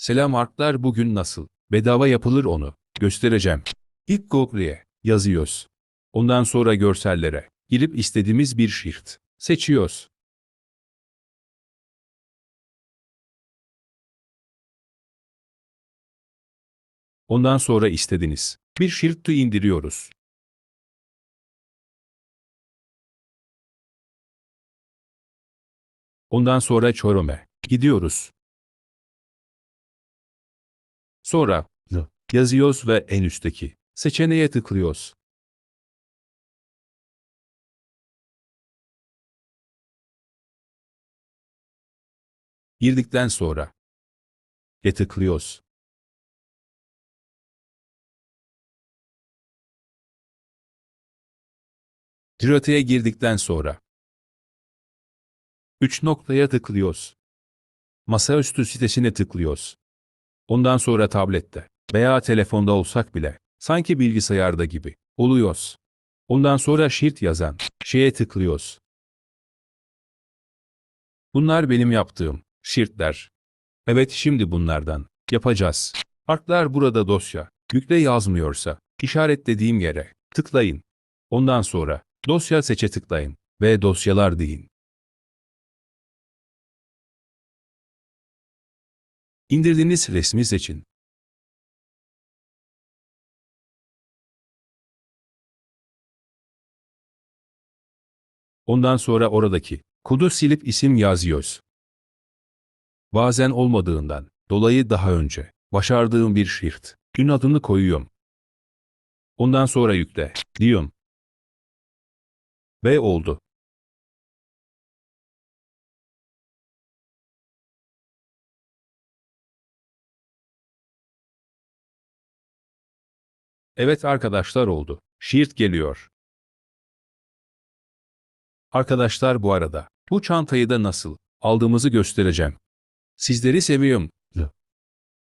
Selam arklar bugün nasıl? Bedava yapılır onu. Göstereceğim. İlk Google'ye yazıyoruz. Ondan sonra görsellere girip istediğimiz bir şirt seçiyoruz. Ondan sonra istediğiniz bir şirti indiriyoruz. Ondan sonra Çorum'e gidiyoruz. Sonra yazıyoruz ve en üstteki seçeneğe tıklıyoruz. Girdikten sonra E tıklıyoruz. Tirateye girdikten sonra 3 noktaya tıklıyoruz. Masaüstü sitesine tıklıyoruz. Ondan sonra tablette veya telefonda olsak bile sanki bilgisayarda gibi oluyoruz. Ondan sonra şirt yazan şeye tıklıyoruz. Bunlar benim yaptığım şirtler. Evet şimdi bunlardan yapacağız. Farklar burada dosya. Yükle yazmıyorsa işaretlediğim yere tıklayın. Ondan sonra dosya seçe tıklayın ve dosyalar deyin. İndirdiğiniz resmi seçin. Ondan sonra oradaki kodu silip isim yazıyoruz. Bazen olmadığından dolayı daha önce başardığım bir şirt, gün adını koyuyorum. Ondan sonra yükle, diyorum. Ve oldu. Evet arkadaşlar oldu. Şiirt geliyor. Arkadaşlar bu arada bu çantayı da nasıl aldığımızı göstereceğim. Sizleri seviyorum.